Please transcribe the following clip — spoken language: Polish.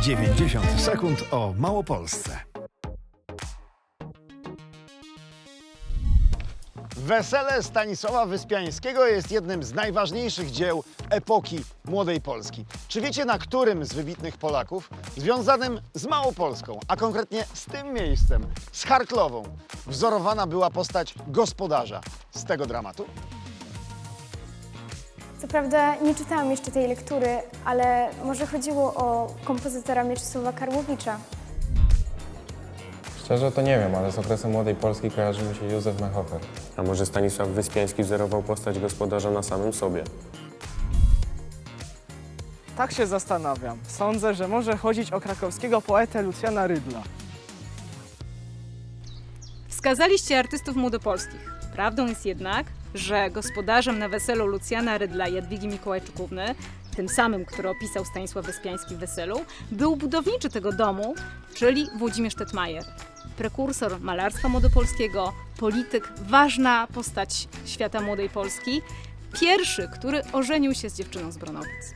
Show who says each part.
Speaker 1: 90 sekund o Małopolsce.
Speaker 2: Wesele Stanisława Wyspiańskiego jest jednym z najważniejszych dzieł epoki młodej Polski. Czy wiecie, na którym z wybitnych Polaków związanym z Małopolską, a konkretnie z tym miejscem, z Harklową, wzorowana była postać gospodarza z tego dramatu?
Speaker 3: Co prawda nie czytałam jeszcze tej lektury, ale może chodziło o kompozytora Mieczysława Karłowicza.
Speaker 4: Szczerze to nie wiem, ale z okresem Młodej Polski kojarzy mi się Józef Mechofer.
Speaker 5: A może Stanisław Wyspiański wzorował postać gospodarza na samym sobie?
Speaker 6: Tak się zastanawiam. Sądzę, że może chodzić o krakowskiego poetę Lucjana Rydla.
Speaker 7: Wskazaliście artystów młodopolskich. Prawdą jest jednak, że gospodarzem na weselu Lucjana Rydla i Jadwigi Mikołajczykówny, tym samym, który opisał Stanisław Wyspiański w weselu, był budowniczy tego domu, czyli Włodzimierz Tetmajer. Prekursor malarstwa młodopolskiego, polityk, ważna postać świata młodej Polski, pierwszy, który ożenił się z dziewczyną z Bronowic.